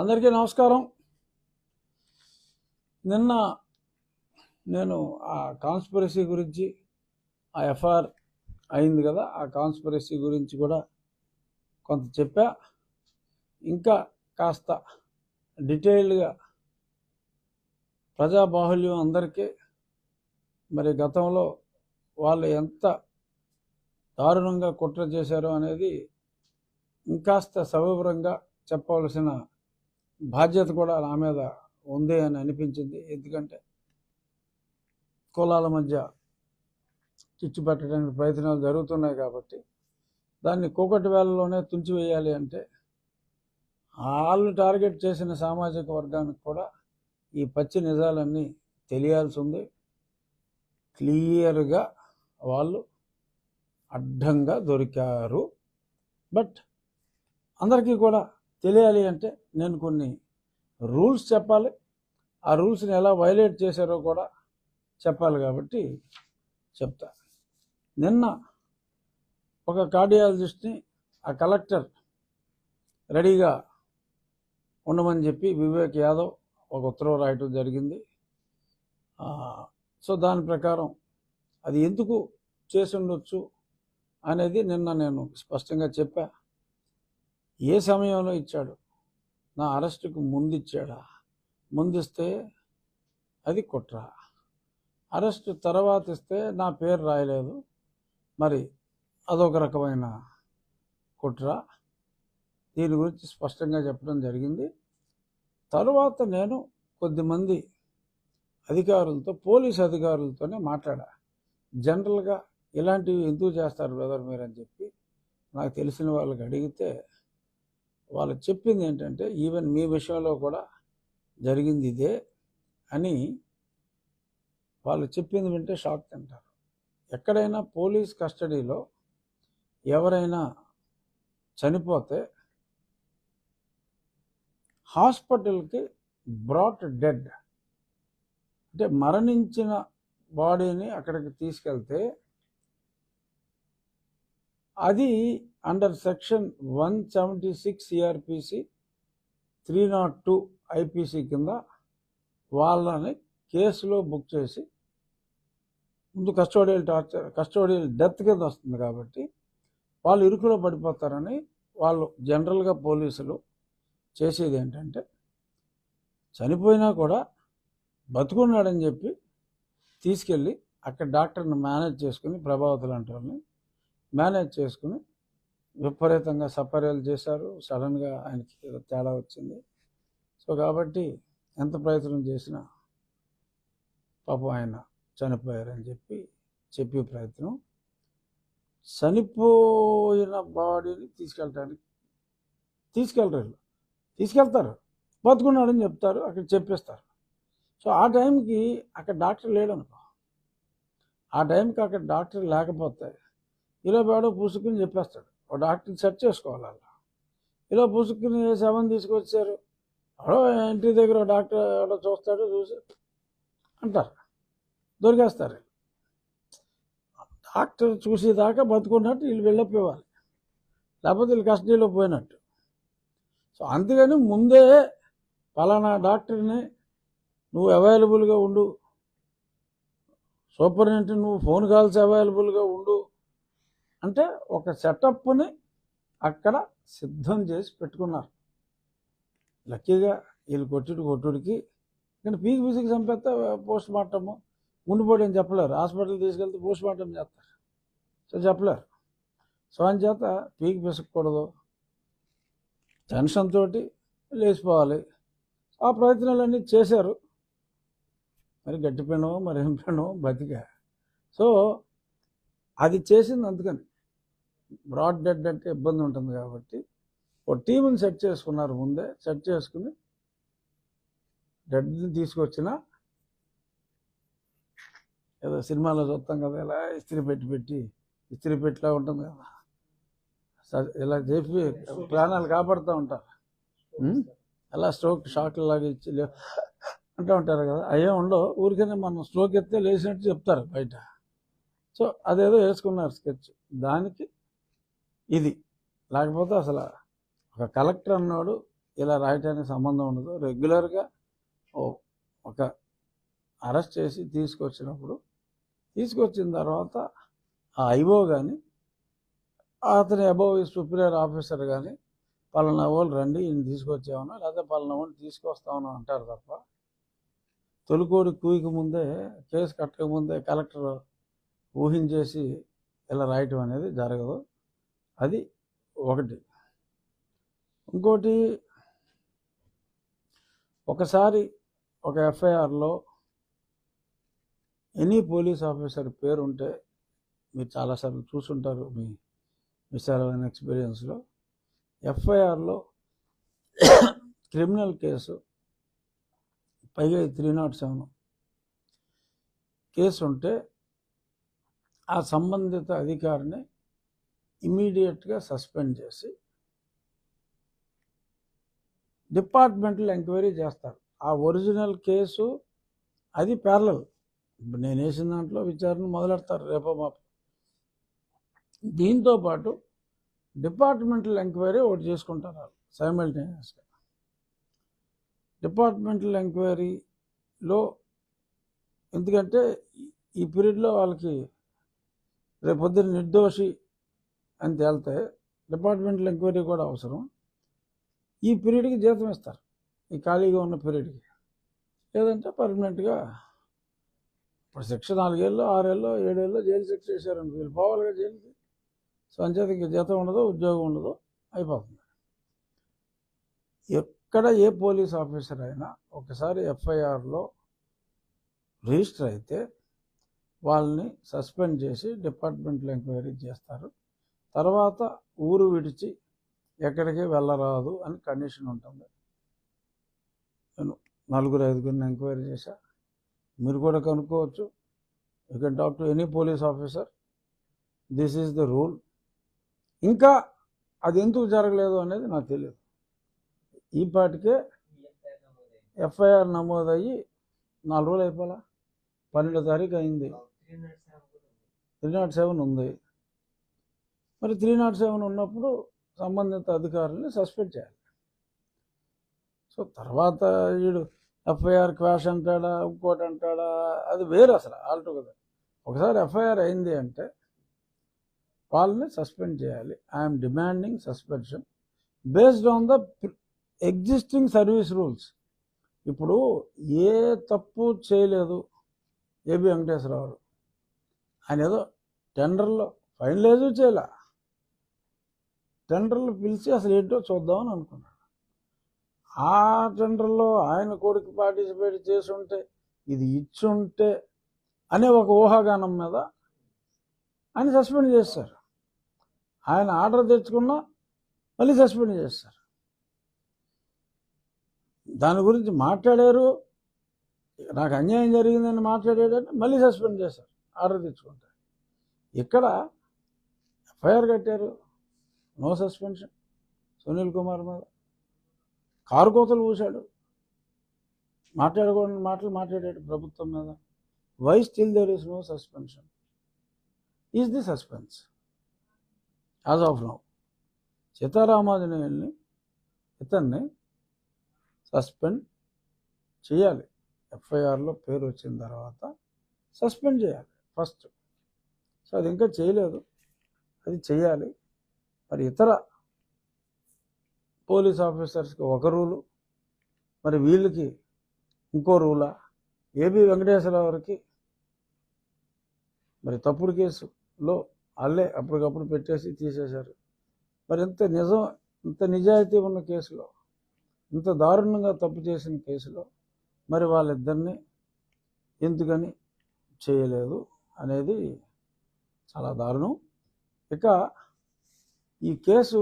అందరికీ నమస్కారం. నిన్న నేను ఆ కాన్స్పిరసీ గురించి ఆ ఎఫ్ఐఆర్ అయింది కదా ఆ కాన్స్పిరసీ గురించి కూడా కొంత చెప్పా. ఇంకా కాస్త డీటెయిల్డ్గా ప్రజాబాహుల్యం అందరికీ మరి గతంలో వాళ్ళు ఎంత దారుణంగా కుట్ర చేశారో అనేది ఇంకాస్త సవివరంగా చెప్పవలసిన బాధ్యత కూడా నా మీద ఉంది అని అనిపించింది. ఎందుకంటే కులాల మధ్య చిచ్చు పెట్టడానికి ప్రయత్నాలు జరుగుతున్నాయి కాబట్టి దాన్ని కూకటి వేళలోనే తుంచివేయాలి అంటే వాళ్ళు టార్గెట్ చేసిన సామాజిక వర్గానికి కూడా ఈ పచ్చి నిజాలన్నీ తెలియాల్సి ఉంది. క్లియర్గా వాళ్ళు అడ్డంగా దొరికారు. బట్ అందరికీ కూడా తెలియాలి అంటే నేను కొన్ని రూల్స్ చెప్పాలి. ఆ రూల్స్ని ఎలా వైలేట్ చేశారో కూడా చెప్పాలి కాబట్టి చెప్తా. నిన్న ఒక కార్డియాలజిస్ట్ని ఆ కలెక్టర్ రెడీగా ఉండమని చెప్పి వివేక్ యాదవ్ ఒక ఉత్తర్వు రాయటం జరిగింది. సో దాని ప్రకారం అది ఎందుకు చేసి ఉండొచ్చు అనేది నిన్న నేను స్పష్టంగా చెప్పా. ఏ సమయంలో ఇచ్చాడు? నా అరెస్టుకు ముందు ఇచ్చాడా ముందిస్తే అది కుట్ర. అరెస్ట్ తర్వాత ఇస్తే నా పేరు రాయలేదు. మరి అదొక రకమైన కుట్ర. దీని గురించి స్పష్టంగా చెప్పడం జరిగింది. తరువాత నేను కొద్దిమంది అధికారులతో పోలీస్ అధికారులతోనే మాట్లాడా. జనరల్గా ఇలాంటివి ఎందుకు చేస్తారు బ్రదర్ మీరు అని చెప్పి నాకు తెలిసిన వాళ్ళకి అడిగితే వాళ్ళు చెప్పింది ఏంటంటే ఈవెన్ మీ విషయంలో కూడా జరిగింది ఇదే అని వాళ్ళు చెప్పింది వింటే షాక్ తింటారు. ఎక్కడైనా పోలీస్ కస్టడీలో ఎవరైనా చనిపోతే హాస్పిటల్కి బ్రాట్ డెడ్ అంటే మరణించిన బాడీని అక్కడికి తీసుకెళ్తే అది under section one seventy six CrPC three not two IPC కింద వాళ్ళని కేసులో బుక్ చేసి ముందు కస్టోడియల్ టార్చర్ కస్టోడియల్ డెత్ కింద వస్తుంది కాబట్టి వాళ్ళు ఇరుకులో పడిపోతారని వాళ్ళు జనరల్గా పోలీసులు చేసేది ఏంటంటే చనిపోయినా కూడా బతుకున్నాడని చెప్పి తీసుకెళ్ళి అక్కడ డాక్టర్ని మేనేజ్ చేసుకుని ప్రభావితులు అంటారని మేనేజ్ చేసుకుని విపరీతంగా సపర్యలు చేశారు. సడన్గా ఆయనకి తేడా వచ్చింది. సో కాబట్టి ఎంత ప్రయత్నం చేసినా పాపం ఆయన చనిపోయారని చెప్పి చెప్పే ప్రయత్నం. చనిపోయిన బాడీని తీసుకెళ్ళటానికి తీసుకెళ్ళరు. తీసుకెళ్తారు. బతుకున్నాడని చెప్తారు. అక్కడ చెప్పేస్తారు. సో ఆ టైంకి అక్కడ డాక్టర్ లేడనుకో. ఆ టైంకి అక్కడ డాక్టర్ లేకపోతే ఇలా బేడో పూసుకుని చెప్పేస్తాడు. ఓ డాక్టర్ని సెర్చ్ చేసుకోవాలి అలా. ఇలా పూసుకుని శవం తీసుకొచ్చారు? ఎవడో ఇంటి దగ్గర డాక్టర్ ఎవడో చూస్తాడు చూసి అంటారు. దొరికేస్తారు. డాక్టర్ చూసేదాకా బతుకున్నట్టు వీళ్ళు వెళ్ళిపోవాలి. లేకపోతే వీళ్ళు కస్టడీలో పోయినట్టు. సో అందుకని ముందే పలానా డాక్టర్ని నువ్వు అవైలబుల్గా ఉండు. సూపరింటెండెంట్ నువ్వు ఫోన్ కాల్స్ అవైలబుల్గా ఉండు. అంటే ఒక సెటప్ని అక్కడ సిద్ధం చేసి పెట్టుకున్నారు. లక్కీగా వీళ్ళు కొట్టుడు కొట్టుడికి. కానీ పీకి పీసికి చంపేస్తే పోస్ట్ మార్టము. ఉండిపోడు అని చెప్పలేరు. హాస్పిటల్ తీసుకెళ్తే పోస్ట్ మార్టం చేస్తారు. సో చెప్పలేరు. సో అని చేత పీకి పిసకూడదు. టెన్షన్ తోటి లేచిపోవాలి. ఆ ప్రయత్నాలన్నీ చేశారు. మరి గట్టి మరి ఏం పెనో బతికా. సో అది చేసింది అందుకని. బ్రాడ్ డెడ్ అంటే ఇబ్బంది ఉంటుంది కాబట్టి ఒక టీంని సెట్ చేసుకున్నారు ముందే సెట్ చేసుకుని డెడ్ని తీసుకొచ్చిన ఏదో సినిమాలో చూస్తాం కదా ఇలా ఇస్త్రీ పెట్టి పెట్టి ఇస్త్రీ పెట్టిలా ఉంటుంది కదా. స- ఇలా చెప్పి ప్రాణాలు కాపాడుతూ ఉంటారు. ఉం? అలా స్ట్రోక్ షాక్ లాగా ఇచ్చి లే- అంటూ ఉంటారు కదా. అయ్యే ఉండవు. ఊరికనే మనం స్ట్రోక్ ఎత్తే లేచినట్టు చెప్తారు బయట. సో అదేదో వేసుకున్నారు స్కెచ్. దానికి ఇది. లేకపోతే అసలు ఒక కలెక్టర్ అన్నాడు ఇలా రాయటానికి సంబంధం ఉండదు. రెగ్యులర్గా ఒక అరెస్ట్ చేసి తీసుకొచ్చినప్పుడు తీసుకొచ్చిన తర్వాత ఆ ఐఓ కానీ అతని అబౌవ్ సుపీరియర్ ఆఫీసర్ కానీ పలానా వాళ్ళు రండి ఈయన తీసుకొచ్చామను లేకపోతే పలానా వాళ్ళు తీసుకొస్తామని అంటారు తప్ప తొలికోడి కూయికి ముందే కేసు కట్టక ముందే కలెక్టర్ ఊహించేసి ఇలా రాయటం అనేది జరగదు. అది ఒకటి. ఇంకోటి ఒకసారి ఒక ఎఫ్ఐఆర్లో ఎనీ పోలీస్ ఆఫీసర్ పేరు ఉంటే మీరు చాలాసార్లు చూసుంటారు మీ విశాలమైన ఎక్స్పీరియన్స్లో. ఎఫ్ఐఆర్లో క్రిమినల్ కేసు పైగా త్రీ నాట్ సెవెన్ కేసు ఉంటే ఆ సంబంధిత అధికారిని ఇమీడియట్గా సస్పెండ్ చేసి డిపార్ట్మెంటల్ ఎంక్వైరీ చేస్తారు. ఆ ఒరిజినల్ కేసు అది ప్యారలల్ ఇప్పుడు నేను వేసిన దాంట్లో విచారణ మొదలెడతారు రేపో మాపు. దీంతో పాటు డిపార్ట్మెంటల్ ఎంక్వైరీ ఒకటి చేసుకుంటారు వాళ్ళు సైమల్టేనియస్గా. డిపార్ట్మెంటల్ ఎంక్వైరీలో ఎందుకంటే ఈ పీరియడ్లో వాళ్ళకి రేపొద్దున నిర్దోషి అని తేలితే డిపార్ట్మెంటల్ ఎంక్వైరీ కూడా అవసరం. ఈ పీరియడ్కి జీతం ఇస్తారు. ఈ ఖాళీగా ఉన్న పీరియడ్కి. లేదంటే పర్మనెంట్గా ఇప్పుడు శిక్ష నాలుగేళ్ళు ఆరేళ్ళు ఏడేళ్ళు జైలు శిక్ష చేశారండి. వీళ్ళు పోవాలిగా జైలుకి. సో అంచేత జీతం ఉండదు ఉద్యోగం ఉండదు అయిపోతుంది. ఎక్కడ ఏ పోలీస్ ఆఫీసర్ అయినా ఒకసారి ఎఫ్ఐఆర్లో రిజిస్టర్ అయితే వాళ్ళని సస్పెండ్ చేసి డిపార్ట్మెంటల్ ఎంక్వైరీ చేస్తారు. తర్వాత ఊరు విడిచి ఎక్కడికి వెళ్ళరాదు అని కండిషన్ ఉంటుంది. నేను నలుగురు ఐదుగురిని ఎంక్వైరీ చేశా. మీరు కూడా కనుక్కోవచ్చు. You can talk to any police officer this is the rule ఇంకా అది ఎందుకు జరగలేదు అనేది నాకు తెలియదు. ఈ పాటికే ఎఫ్ఐఆర్ నమోదయ్యి నాలుగు రోజులు అయిపోలా? పన్నెండో తారీఖు అయింది. త్రీ నాట్ సెవెన్ ఉంది. మరి త్రీ నాట్ సెవెన్ ఉన్నప్పుడు సంబంధిత అధికారుల్ని సస్పెండ్ చేయాలి. సో తర్వాత వీడు ఎఫ్ఐఆర్ క్వాష్ అంటాడా ఇంకోటి అంటాడా అది వేరు అసలు ఆల్టుగెదర్ ఒకసారి ఎఫ్ఐఆర్ అయింది అంటే వాళ్ళని సస్పెండ్ చేయాలి. I'm demanding suspension based on the existing service rules ఇప్పుడు ఏ తప్పు చేయలేదు ఏబి వెంకటేశ్వరరావు ఆయన ఏదో టెండర్లో ఫైన్ లేదు చేయలే? టెండర్లు పిలిచి అసలు ఏంటో చూద్దామని అనుకున్నాడు. ఆ టెండర్లో ఆయన కొడుకు పార్టిసిపేట్ చేసి ఉంటే ఇది ఇచ్చుంటే అనే ఒక ఊహాగానం మీద ఆయన సస్పెండ్ చేస్తారు ఆయన ఆర్డర్ తెచ్చుకున్నా మళ్ళీ సస్పెండ్ చేస్తారు దాని గురించి మాట్లాడారు. నాకు అన్యాయం జరిగిందని మాట్లాడాడంటే మళ్ళీ సస్పెండ్ చేస్తారు ఆర్డర్ తెచ్చుకుంటారు ఇక్కడ ఎఫ్ఐఆర్ కట్టారు. No suspension. సునీల్ కుమార్ మీద. కారు కోతలు పూశాడు. మాట్లాడకూడని మాటలు మాట్లాడాడు ప్రభుత్వం మీద. Why still there is no suspension is the suspense as of now సీతారామాజనేయుల్ని ఇతన్ని సస్పెండ్ చేయాలి. ఎఫ్ఐఆర్లో పేరు వచ్చిన తర్వాత సస్పెండ్ చేయాలి. ఫస్ట్ సో అది ఇంకా చేయలేదు. అది చేయాలి. మరి ఇతర పోలీస్ ఆఫీసర్స్కి ఒక రూలు మరి వీళ్ళకి ఇంకో రూలా? ఏబి వెంకటేశ్వరరావుకి మరి తప్పుడు కేసులో వాళ్ళే అప్పటికప్పుడు పెట్టేసి తీసేశారు. మరి ఇంత నిజం ఇంత నిజాయితీ ఉన్న కేసులో ఇంత దారుణంగా తప్పు చేసిన కేసులో మరి వాళ్ళిద్దరిని ఎందుకని చేయలేదు అనేది చాలా దారుణం. ఇక ఈ కేసు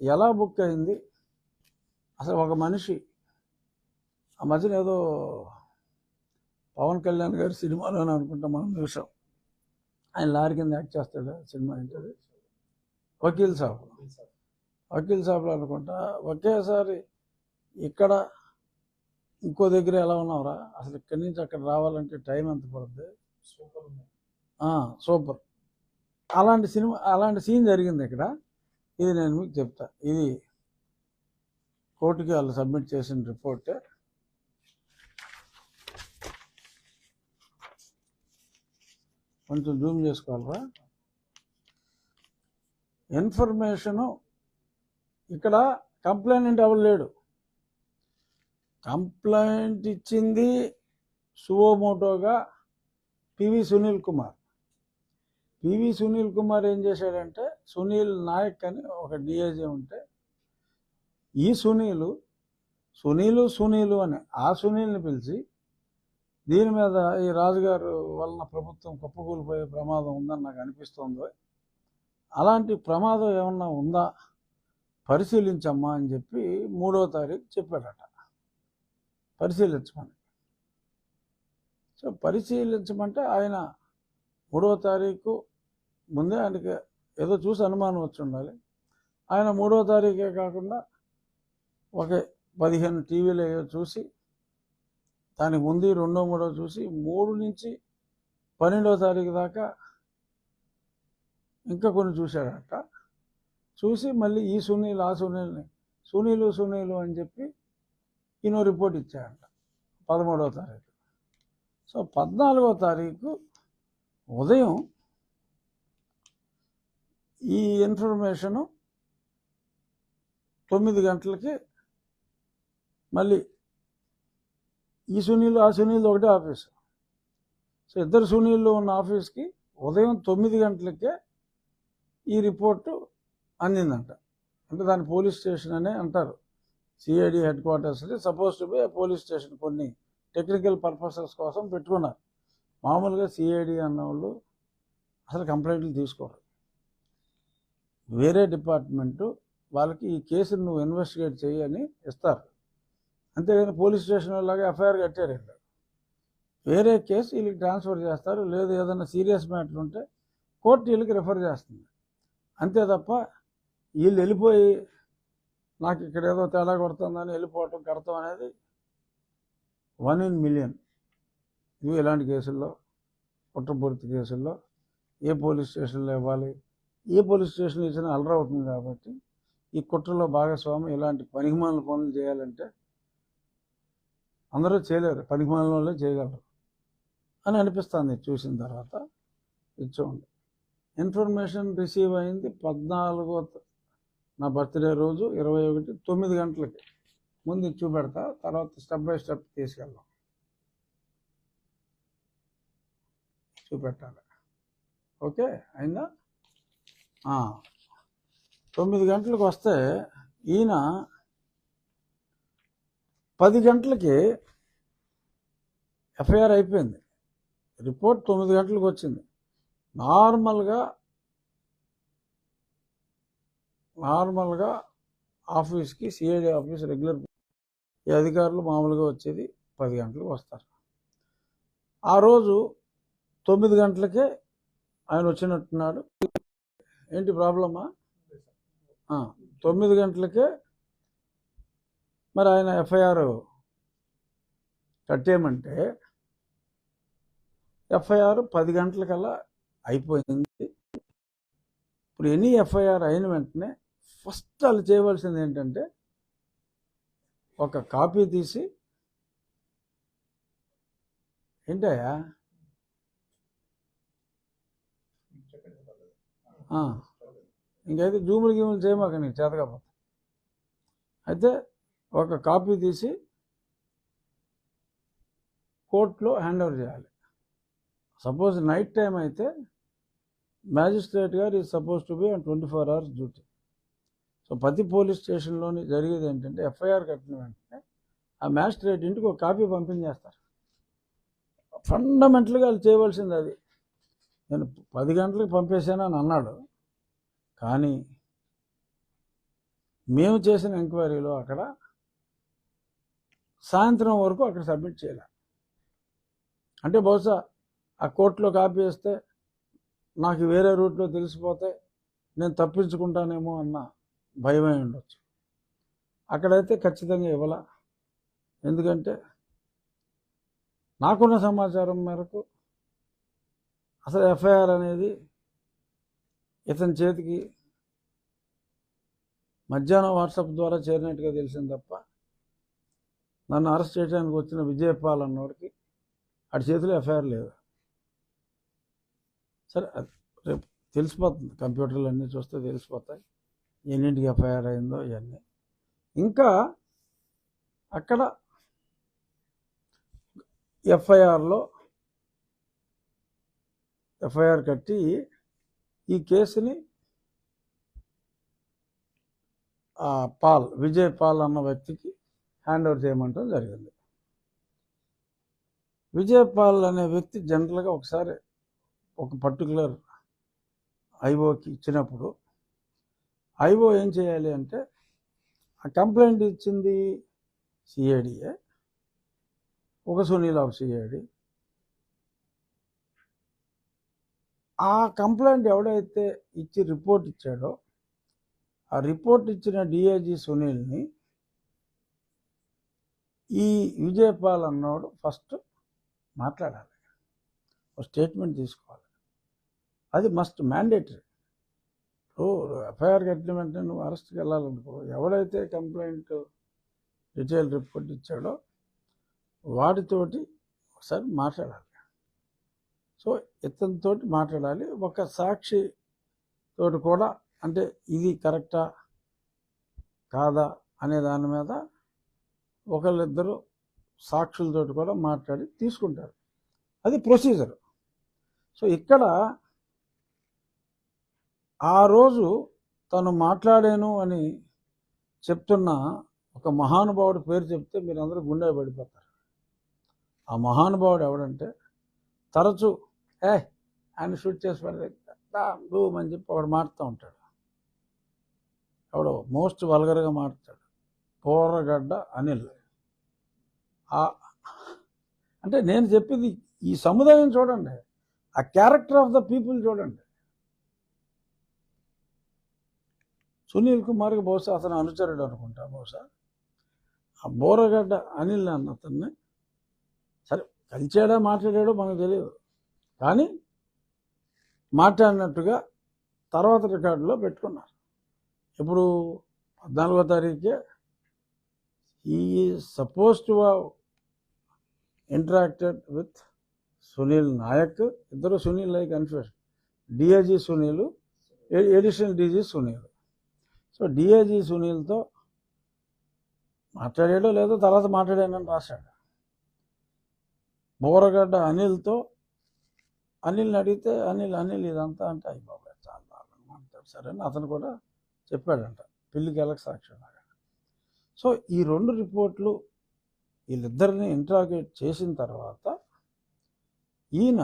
ఎలా బుక్ అయింది? అసలు ఒక మనిషి ఆ మధ్యన ఏదో పవన్ కళ్యాణ్ గారి సినిమాలోనే అనుకుంటా మనం చూసాం. ఆయన లారీ కింద యాక్ట్ చేస్తాడు సినిమా ఏంటది? వకీల్ సాబ్. వకీల్ సాబ్లో అనుకుంటా ఒకేసారి ఇక్కడ ఇంకో దగ్గర ఎలా ఉన్నావురా? అసలు ఇక్కడి నుంచి అక్కడ రావాలంటే టైం ఎంత పడుతుంది ఆ, సూపర్. అలాంటి సినిమా అలాంటి సీన్ జరిగింది ఇక్కడ. ఇది నేను మీకు చెప్తా. ఇది కోర్టుకి వాళ్ళు సబ్మిట్ చేసిన రిపోర్టే. కొంచెం జూమ్ చేసుకోవాలరా? ఇన్ఫర్మేషను ఇక్కడ కంప్లైంట్ ఎవరు లేడు. కంప్లైంట్ ఇచ్చింది సువోమోటోగా పివి సునీల్ కుమార్. పివి సునీల్ కుమార్ ఏం చేశాడంటే సునీల్ నాయక్ అని ఒక డిఏజీ ఉంటే ఈ సునీలు సునీలు సునీలు అని ఆ సునీల్ని పిలిచి దీని మీద ఈ రాజుగారు వలన ప్రభుత్వం కుప్పకూలిపోయే ప్రమాదం ఉందని నాకు అనిపిస్తోంది. అలాంటి ప్రమాదం ఏమన్నా ఉందా? పరిశీలించమ్మా అని చెప్పి మూడో తారీఖు చెప్పాడట. పరిశీలించమని. సో పరిశీలించమంటే ఆయన మూడో తారీఖు ముందే ఆయనకి ఏదో చూసి అనుమానం వచ్చి ఉండాలి. ఆయన మూడవ తారీఖే కాకుండా ఒక పదిహేను టీవీలు ఏవో చూసి దానికి ముందు రెండో మూడో చూసి మూడు నుంచి పన్నెండవ తారీఖు దాకా ఇంకా కొన్ని చూశాడట చూసి మళ్ళీ ఈ సునీల్ ఆ సునీల్ని సునీలు సునీలు అని చెప్పి ఈయన రిపోర్ట్ ఇచ్చాడట పదమూడవ తారీఖు. సో పద్నాలుగో తారీఖు ఉదయం ఈ ఇన్ఫర్మేషను తొమ్మిది గంటలకి మళ్ళీ ఈ సునీలు ఆ సునీల్ ఒకటే ఆఫీసు. సో ఇద్దరు సునీళ్ళు ఉన్న ఆఫీస్కి ఉదయం తొమ్మిది గంటలకే ఈ రిపోర్టు అందిందంట. అంటే దాని పోలీస్ స్టేషన్ అనే అంటారు. CID head క్వార్టర్స్ని suppose to be police station కొన్ని టెక్నికల్ పర్పసెస్ కోసం పెట్టుకున్నారు. మామూలుగా సిఐడి అన్న వాళ్ళు అసలు కంప్లైంట్లు తీసుకోరు. వేరే డిపార్ట్మెంటు వాళ్ళకి ఈ కేసును నువ్వు ఇన్వెస్టిగేట్ చేయి అని ఇస్తారు. అంతేగాని పోలీస్ స్టేషన్ లాగా ఎఫ్ఐఆర్ కట్టారు వీళ్ళు. వేరే కేసు వీళ్ళకి ట్రాన్స్ఫర్ చేస్తారు లేదు ఏదైనా సీరియస్ మ్యాటర్ ఉంటే కోర్టు వీళ్ళకి రిఫర్ చేస్తుంది. అంతే తప్ప వీళ్ళు వెళ్ళిపోయి నాకు ఇక్కడ ఏదో తేడా కొడుతుందని వెళ్ళిపోవటం కడతాం అనేది వన్ ఇన్ మిలియన్. ఇవి ఇలాంటి కేసుల్లో కుట్రపూర్తి కేసుల్లో ఏ పోలీస్ స్టేషన్లో ఇవ్వాలి? ఏ పోలీస్ స్టేషన్ ఇచ్చినా అలర అవుతుంది కాబట్టి ఈ కుట్రలో భాగస్వామి ఇలాంటి పనికిమాలిన పనులు చేయాలంటే అందరూ చేయలేరు. పనికిమాలిన వాళ్ళే చేయగలరు అని అనిపిస్తుంది చూసిన తర్వాత. ఇచ్చోండి ఇన్ఫర్మేషన్ రిసీవ్ అయింది పద్నాలుగో నా బర్త్డే రోజు ఇరవై ఒకటి తొమ్మిది గంటలకి. ముందు చూపెడతా తర్వాత స్టెప్ బై స్టెప్ తీసుకెళ్దాం. చూపెట్టాలి. ఓకే? అయిందా? తొమ్మిది గంటలకు వస్తే ఈయన పది గంటలకి ఎఫ్ఐఆర్ అయిపోయింది. రిపోర్ట్ తొమ్మిది గంటలకు వచ్చింది. నార్మల్గా నార్మల్గా ఆఫీస్కి సిఐడి ఆఫీస్ రెగ్యులర్ ఈ అధికారులు మామూలుగా వచ్చేది పది గంటలకు వస్తారు. ఆ రోజు తొమ్మిది గంటలకే ఆయన వచ్చినట్టున్నాడు. ఏంటి ప్రాబ్లమా? తొమ్మిది గంటలకే మరి ఆయన ఎఫ్ఐఆర్ కట్టేయమంటే ఎఫ్ఐఆర్ పది గంటలకల్లా అయిపోయింది. ఇప్పుడు ఎనీ ఎఫ్ఐఆర్ అయిన వెంటనే ఫస్ట్ వాళ్ళు చేయవలసింది ఏంటంటే ఒక కాపీ తీసి ఏంటయ్యా? ఇంకైతే జూములు గీములు చేయమాక నీకు చేతకపోతే అయితే ఒక కాపీ తీసి కోర్టులో హ్యాండ్ ఓవర్ చేయాలి. సపోజ్ నైట్ టైం అయితే మ్యాజిస్ట్రేట్ గారు is suppose to be and twenty four hours duty. So ప్రతి పోలీస్ స్టేషన్లోని జరిగేది ఏంటంటే ఎఫ్ఐఆర్ కట్టిన వెంటనే ఆ మ్యాజిస్ట్రేట్ ఇంటికి ఒక కాపీ పంపించేస్తారు. ఫండమెంటల్గా వాళ్ళు చేయవలసింది అది. నేను పది గంటలకు పంపేశానని అన్నాడు. కానీ మేము చేసిన ఎంక్వైరీలో అక్కడ సాయంత్రం వరకు అక్కడ సబ్మిట్ చేయలే. అంటే బహుశా ఆ కోర్టులో కాపీ వేస్తే నాకు వేరే రూట్లో తెలిసిపోతే నేను తప్పించుకుంటానేమో అన్న భయమై ఉండొచ్చు. అక్కడైతే ఖచ్చితంగా ఇవ్వాల? ఎందుకంటే నాకున్న సమాచారం మేరకు అసలు ఎఫ్ఐఆర్ అనేది ఇతని చేతికి మధ్యాహ్నం వాట్సాప్ ద్వారా చేరినట్టుగా తెలిసింది తప్ప నన్ను అరెస్ట్ చేయడానికి వచ్చిన విజయపాల్ అన్నోడికి అటు చేతిలో ఎఫ్ఐఆర్ లేదు. సరే రేపు తెలిసిపోతుంది. కంప్యూటర్లు అన్నీ చూస్తే తెలిసిపోతాయి. ఎన్నింటికి ఎఫ్ఐఆర్ అయిందో ఇవన్నీ. ఇంకా అక్కడ ఎఫ్ఐఆర్లో ఎఫ్ఐఆర్ కట్టి ఈ కేసుని ఆ పాల్ విజయ్ పాల్ అన్న వ్యక్తికి హ్యాండ్ ఓవర్ చేయమంటం జరిగింది. విజయ్ పాల్ అనే వ్యక్తి జనరల్గా ఒకసారి ఒక పర్టికులర్ ఐఓకి ఇచ్చినప్పుడు ఐఓ ఏం చేయాలి అంటే ఆ కంప్లైంట్ ఇచ్చింది సిఐడియే ఒక సునీల్ ఆఫ్ సిఐడి ఆ కంప్లైంట్ ఎవడైతే ఇచ్చి రిపోర్ట్ ఇచ్చాడో ఆ రిపోర్ట్ ఇచ్చిన డిఐజీ సునీల్ని ఈ విజయపాల్ అన్నోడు ఫస్ట్ మాట్లాడాలి. ఒక స్టేట్మెంట్ తీసుకోవాలి. అది మస్ట్ మ్యాండేటరీ. ఇప్పుడు ఎఫ్ఐఆర్ కట్టిన వెంటనే నువ్వు అరెస్ట్కి వెళ్ళాలనుకో ఎవడైతే కంప్లైంట్ డీటెయిల్ రిపోర్ట్ ఇచ్చాడో వాటితోటి ఒకసారి మాట్లాడాలి. సో ఇతనితోటి మాట్లాడాలి. ఒక సాక్షి తోటి కూడా అంటే ఇది కరెక్టా? కాదా? అనే దాని మీద ఒకళ్ళిద్దరు సాక్షులతోటి కూడా మాట్లాడి తీసుకుంటారు. అది ప్రొసీజర్. సో ఇక్కడ ఆ రోజు తను మాట్లాడాను అని చెప్తున్న ఒక మహానుభావుడి పేరు చెప్తే మీరందరూ గుండె పడిపోతారు. ఆ మహానుభావుడు ఎవడంటే తరచూ ఏ ఆయన షూట్ చేసి పడితే డూమ్ అని చెప్పి ఉంటాడు. ఎవడో మోస్ట్ వల్గర్గా మారుతాడు. పోరగడ్డ అనిల్. అంటే నేను చెప్పింది ఈ సముదాయం చూడండి. ఆ క్యారెక్టర్ ఆఫ్ ద పీపుల్ చూడండి. సునీల్ కుమార్కి బహుశా అతను అనుచరుడు అనుకుంటా బహుశా. ఆ బోరగడ్డ అనిల్ అన్న అతన్ని సరే కలిచాడా మాట్లాడాడో మనకు తెలియదు. కానీ మాట్లాడినట్టుగా తర్వాత రికార్డులో పెట్టుకున్నారు. ఇప్పుడు పద్నాలుగో తారీఖే? ఈ suppose to interacted with Sunil Naik ఇద్దరు Sunil like confusion DIG Sunil additional DG Sunil so DIG సునీల్తో మాట్లాడాడో లేదో తర్వాత మాట్లాడానని రాశాడు. బోరగడ్డ అనిల్తో అనిల్ని అడిగితే అనిల్ అనిల్ ఇదంతా అంటే అయ్యి బాబాయ్ చాలా దారుణంగా సరే అని అతను కూడా చెప్పాడంట పెళ్ళికి వెళ్ళక సాక్ష్యం సో ఈ రెండు రిపోర్ట్లు వీళ్ళిద్దరిని ఇంట్రాగేట్ చేసిన తర్వాత ఈయన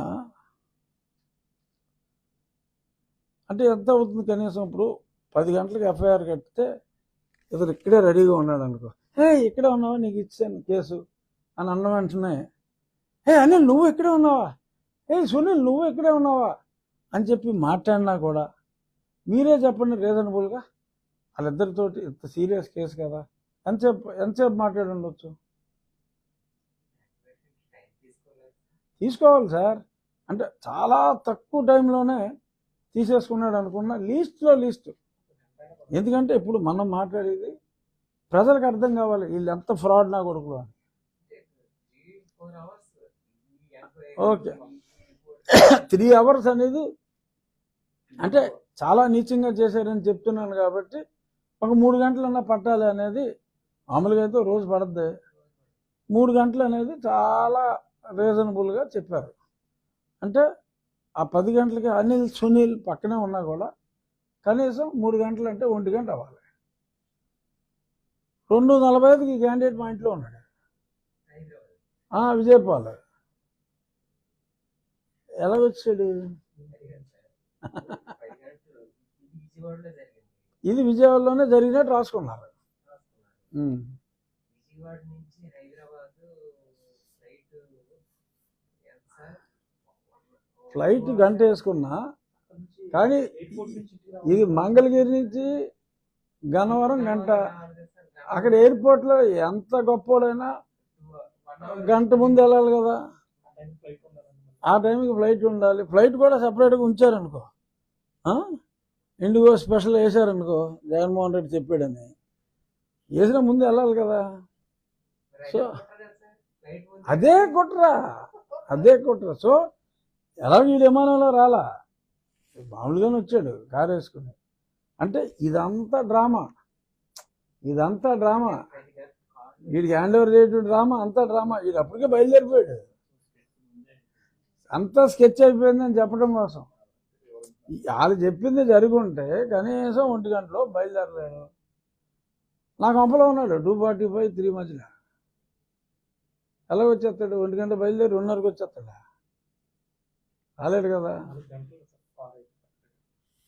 అంటే ఎంత అవుతుంది కనీసం ఇప్పుడు పది గంటలకు ఎఫ్ఐఆర్ కడితే ఇతను ఇక్కడే రెడీగా ఉన్నాడు అనుకో హే ఇక్కడే ఉన్నావా? నీకు ఇచ్చాను కేసు. అని అన్న వెంటనే హే అనిల్ నువ్వు ఇక్కడే ఉన్నావా? ఏ సునీల్ నువ్వు ఇక్కడే ఉన్నావా? అని చెప్పి మాట్లాడినా కూడా మీరే చెప్పండి రీజనబుల్గా. వాళ్ళిద్దరితోటి ఇంత సీరియస్ కేసు కదా. ఎంతసేపు ఎంతసేపు మాట్లాడి ఉండొచ్చు? తీసుకోవాలి సార్. అంటే చాలా తక్కువ టైంలోనే తీసేసుకున్నాడు అనుకున్న లీస్ట్లో లీస్ట్. ఎందుకంటే ఇప్పుడు మనం మాట్లాడేది ప్రజలకు అర్థం కావాలి వీళ్ళు ఎంత ఫ్రాడ్ నా కొడుకులు అని. ఓకే. త్రీ అవర్స్ అనేది అంటే చాలా నీచంగా చేశారని చెప్తున్నాను కాబట్టి ఒక మూడు గంటలన్నా పట్టాలి అనేది మామూలుగా అయితే రోజు పడద్ది. మూడు గంటలు అనేది చాలా రీజనబుల్గా చెప్పారు. అంటే ఆ పది గంటలకి అనిల్ సునీల్ పక్కనే ఉన్నా కూడా కనీసం మూడు గంటలు అంటే ఒంటి గంట అవ్వాలి. రెండు నలభై ఐదుకి క్యాండిడేట్ మా ఇంట్లో ఉన్నాడు. ఆ, విజయపాల్. ఎలా వచ్చాడు? ఇది విజయవాడలోనే జరిగినట్టు రాసుకున్నారు. విజయవాడ నుంచి హైదరాబాద్ ఫ్లైట్ గంట వేసుకున్నా కానీ ఇది మంగళగిరి నుంచి గన్నవరం గంట. అక్కడ ఎయిర్పోర్ట్లో ఎంత గొప్పోడైనా గంట ముందు వెళ్ళాలి కదా. ఆ టైంకి ఫ్లైట్ ఉండాలి. ఫ్లైట్ కూడా సపరేట్గా ఉంచారనుకో. ఇండిగో స్పెషల్ వేశారనుకో జగన్మోహన్ రెడ్డి చెప్పాడని. వేసిన ముందు వెళ్ళాలి కదా. సో, అదే కుట్రా. అదే కుట్ర. సో ఎలా వీడు విమానంలో రాలా? మామూలుగానే వచ్చాడు కారు వేసుకుని. అంటే ఇదంతా డ్రామా. ఇదంతా డ్రామా. వీడికి హ్యాండ్ ఓవర్ చేయడం డ్రామా అంతా డ్రామా. వీడు అప్పటికే బయలుదేరిపోయాడు. అంతా స్కెచ్ అయిపోయిందని చెప్పడం కోసం. వాళ్ళు చెప్పింది జరుగుంటే కనీసం ఒంటి గంటలో బయలుదేరలేడు. నా కంపలో ఉన్నాడు టూ ఫార్టీ ఫైవ్ త్రీ మధ్యలో. ఎలా వచ్చేస్తాడు? ఒంటి గంట బయలుదేరి రెండున్నరకు వచ్చేస్తాడా? రాలేడు కదా.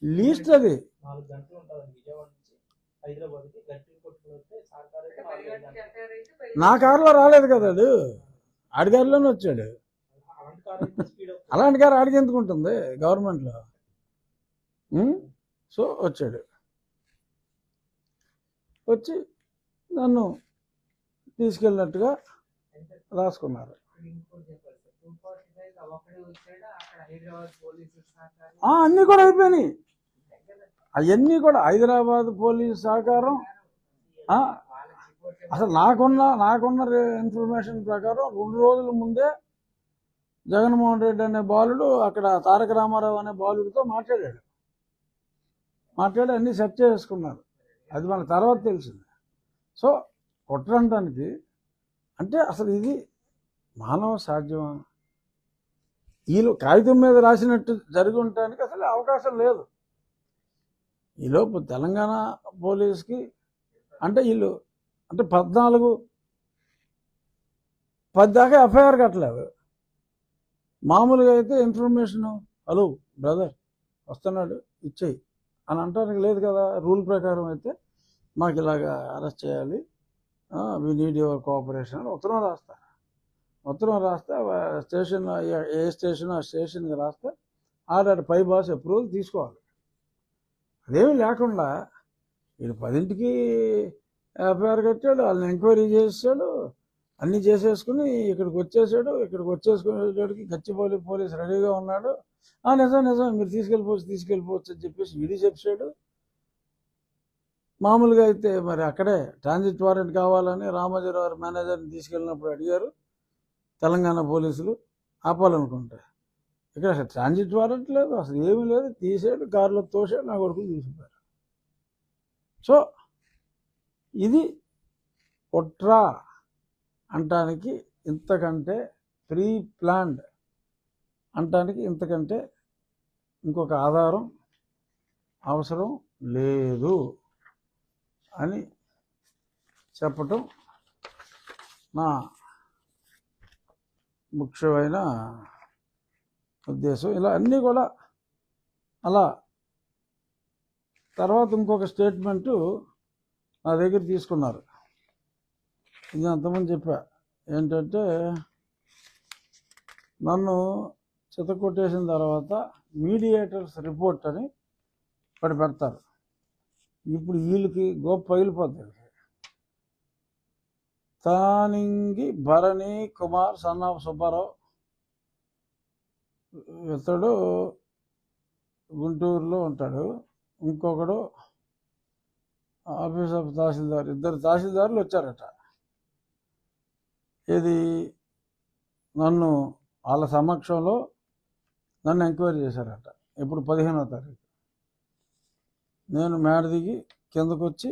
లీస్ట్ అది. నా కారులో రాలేదు కదా వాడు. ఆడి కారులోనే వచ్చాడు. అలాంటి గారు అయితే ఆడికి ఎందుకు ఉంటుంది? గవర్నమెంట్లో సో వచ్చాడు. వచ్చి నన్ను తీసుకెళ్ళినట్టుగా రాసుకున్నారు. అన్నీ కూడా అయిపోయినాయి. అవన్నీ కూడా హైదరాబాద్ పోలీస్ సహకారం. అసలు నాకున్న నాకున్న ఇన్ఫర్మేషన్ ప్రకారం రెండు రోజుల ముందే జగన్మోహన్ రెడ్డి అనే బాలుడు అక్కడ తారక రామారావు అనే బాలుడితో మాట్లాడాడు. మాట్లాడి అన్ని సెట్ చేసుకున్నారు. అది మన తర్వాత తెలిసింది. సో కుట్రంటానికి అంటే అసలు ఇది మానవ సాధ్యమా? వీళ్ళు కాగితం మీద రాసినట్టు జరిగి ఉండటానికి అసలు అవకాశం లేదు. ఈలోపు తెలంగాణ పోలీస్కి అంటే వీళ్ళు అంటే పద్నాలుగు పది దాకా ఎఫ్ఐఆర్ కట్టలేదు. మామూలుగా అయితే ఇన్ఫర్మేషన్ హలో బ్రదర్ వస్తున్నాడు ఇచ్చేయి. అని అంటానికి లేదు కదా. రూల్ ప్రకారం అయితే మాకు ఇలాగా అరెస్ట్ చేయాలి. వి నీడ్ యువర్ కోఆపరేషన్ అని ఉత్తరం రాస్తారు ఉత్తరం రాస్తే స్టేషన్ ఏ- స్టేషన్ ఆ స్టేషన్కి రాస్తే ఆర్డర్ పై బాస్ అప్రూవల్ తీసుకోవాలి. అదేమి లేకుండా వీడు పదింటికి ఎఫ్ఐఆర్ కట్టాడు వాళ్ళని ఎంక్వైరీ చేసాడు అన్నీ చేసేసుకుని ఇక్కడికి వచ్చేసాడు. ఇక్కడికి వచ్చేసుకునేటోడికి గచ్చిబౌలి పోలీస్ రెడీగా ఉన్నాడు. ఆ నిజం నిజం. మీరు తీసుకెళ్ళిపోవచ్చు తీసుకెళ్ళిపోవచ్చు అని చెప్పేసి ఈడీ చెప్పాడు. మామూలుగా అయితే మరి అక్కడే ట్రాన్సిట్ వారెంట్ కావాలని రామోజీరావు గారు మేనేజర్ని తీసుకెళ్ళినప్పుడు అడిగారు. తెలంగాణ పోలీసులు ఆపాలనుకుంటే. ఇక్కడ అసలు ట్రాన్సిట్ వారెంట్ లేదు. అసలు ఏమీ లేదు. తీసాడు కారులో తోసాడు నా కొడుకు తీసుకుపోయారు. సో ఇది కుట్రా అంటానికి ఇంతకంటే ప్రీ ప్లాన్డ్ అంటానికి ఇంతకంటే ఇంకొక ఆధారం అవసరం లేదు అని చెప్పటం నా ముఖ్యమైన ఉద్దేశం. ఇలా అన్నీ కూడా అలా. తర్వాత ఇంకొక స్టేట్మెంటు నా దగ్గర తీసుకున్నారు. ఇది అంతమంది చెప్పా. ఏంటంటే నన్ను చితకొట్టేసిన తర్వాత మీడియేటర్స్ రిపోర్ట్ అని ఒకటి పెడతారు. ఇప్పుడు వీళ్ళకి గొప్ప పగిలిపోతుంది తానింగి భరణి కుమార్ సన్ ఆఫ్ సుబ్బారావు ఇతడు గుంటూరులో ఉంటాడు. ఇంకొకడు ఆఫీస్ ఆఫ్ తహసీల్దార్. ఇద్దరు తహసీల్దార్లు వచ్చారట. ఇది నన్ను వాళ్ళ సమక్షంలో నన్ను ఎంక్వైరీ చేశారట. ఇప్పుడు పదిహేనో తారీఖు. నేను మేడ దిగి కిందకు వచ్చి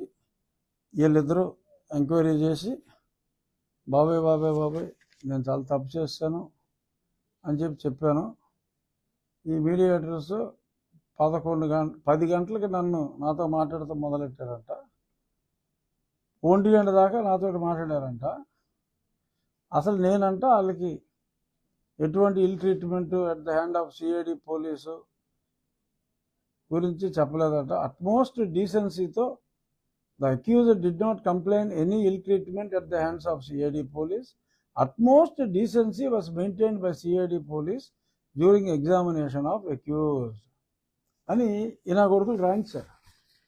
వీళ్ళిద్దరూ ఎంక్వైరీ చేసి బాబాయ్ బాబాయ్ బాబాయ్ నేను చాలా తప్పు చేశాను అని చెప్పి చెప్పాను. ఈ మీడియా అడ్రస్ పదకొండు గంట పది గంటలకి నన్ను నాతో మాట్లాడుతూ మొదలెట్టారంట. ఒంటి గంట దాకా నాతో మాట్లాడారంట. అసలు నేనంట వాళ్ళకి ఎటువంటి ill treatment at the hand of CID police గురించి చెప్పలేదట. Utmost డీసెన్సీతో the accused did not complain any ill treatment at the hands of CID police. Utmost decency was maintained by CID police during examination of accused అని ఈయన కొడుకులు రాయించారు.